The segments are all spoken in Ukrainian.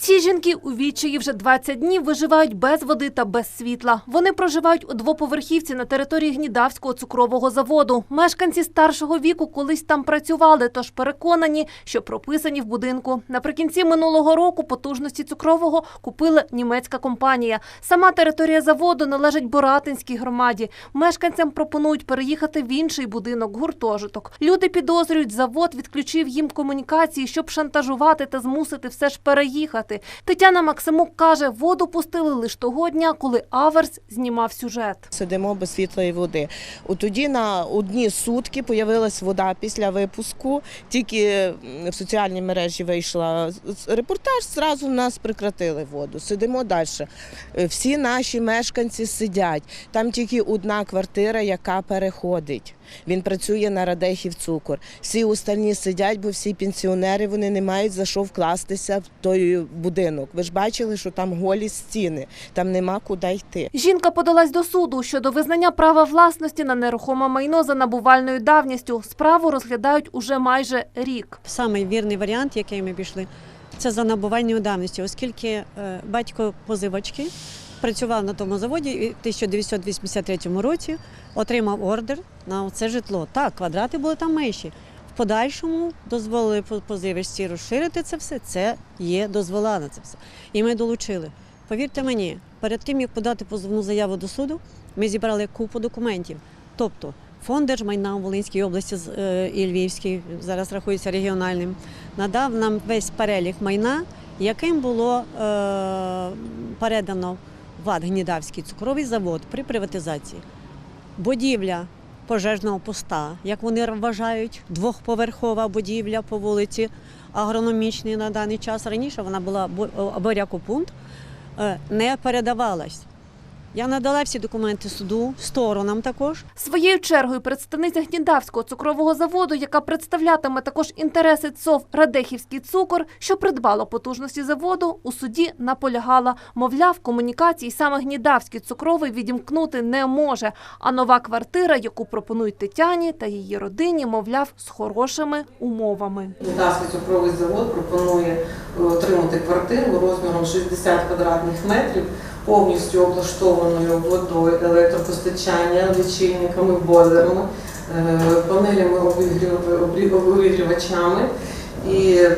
Ці жінки у відчаї вже 20 днів виживають без води та без світла. Вони проживають у двоповерхівці на території Гнідавського цукрового заводу. Мешканці старшого віку колись там працювали, тож переконані, що прописані в будинку. Наприкінці минулого року потужності цукрового купила німецька компанія. Сама територія заводу належить Боратинській громаді. Мешканцям пропонують переїхати в інший будинок, гуртожиток. Люди підозрюють, завод відключив їм комунікації, щоб шантажувати та змусити все ж переїхати. Тетяна Максимук каже, воду пустили лише того дня, коли Аверс знімав сюжет. Сидимо без світла і води. От тоді на одні сутки появилась вода після випуску. Тільки в соціальній мережі вийшла репортаж, зразу нас прекратили воду. Сидимо далі. Всі наші мешканці сидять. Там тільки одна квартира, яка переходить. Він працює на Радехів цукор. Всі остальні сидять, бо всі пенсіонери вони не мають за що вкластися в той будинок. Ви ж бачили, що там голі стіни, там нема куди йти. Жінка подалась до суду щодо визнання права власності на нерухоме майно за набувальною давністю. Справу розглядають уже майже рік. Самий вірний варіант, який ми пішли, це за набувальною давністю, оскільки е, батько позивачки працював на тому заводі і в 1983 році отримав ордер на це житло. Так, квадрати були там менші. Подальшому дозволили по- розширити це все. Це є дозвола на це все. І ми долучили. Повірте мені, перед тим як подати позовну заяву до суду, ми зібрали купу документів. Тобто фонд держмайна у Волинській області е, і Львівській зараз рахується регіональним, надав нам весь перелік майна, яким було е, передано в АД Гнідавський цукровий завод при приватизації. Будівля пожежного поста, як вони вважають, двохповерхова будівля по вулиці агрономічній на даний час. Раніше вона була бу- бурякопункт, е, не передавалась. Я надала всі документи суду, сторонам також. Своєю чергою представниця Гнідавського цукрового заводу, яка представлятиме також інтереси ЦОВ Радехівський цукор, що придбало потужності заводу, у суді наполягала. Мовляв, комунікації саме Гнідавський цукровий відімкнути не може. А нова квартира, яку пропонують Тетяні та її родині, мовляв, з хорошими умовами. Полтавський цукровий завод пропонує е, отримати квартиру розміром 60 квадратних метрів, повністю облаштованою водою, електропостачання, лічильниками, бойлерами, е, панелями обігрівачами і е,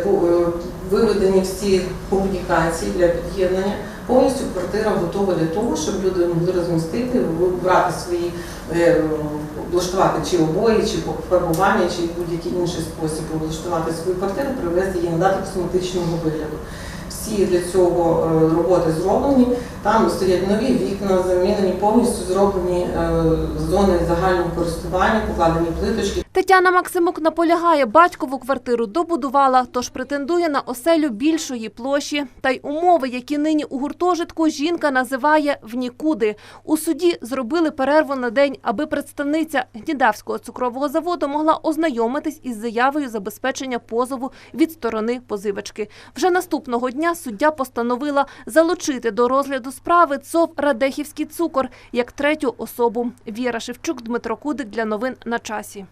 виведені всі комунікації для під'єднання. Повністю квартира готова для того, щоб люди могли розмістити, брати свої, е, облаштувати чи обої, чи фарбування, чи будь-який інший спосіб облаштувати свою квартиру, привести її надати косметичного вигляду. Всі для цього е, роботи зроблені. Там стоять нові вікна, замінені, повністю зроблені е, зони загального користування, покладені плиточки. Тетяна Максимук наполягає, батькову квартиру добудувала, тож претендує на оселю більшої площі. Та й умови, які нині у гуртожитку, жінка називає в нікуди. У суді зробили перерву на день, аби представниця Гнідавського цукрового заводу могла ознайомитись із заявою забезпечення позову від сторони позивачки. Вже наступного дня суддя постановила залучити до розгляду справи ЦОВ Радехівський цукор як третю особу. Віра Шевчук, Дмитро Кудик для новин на часі.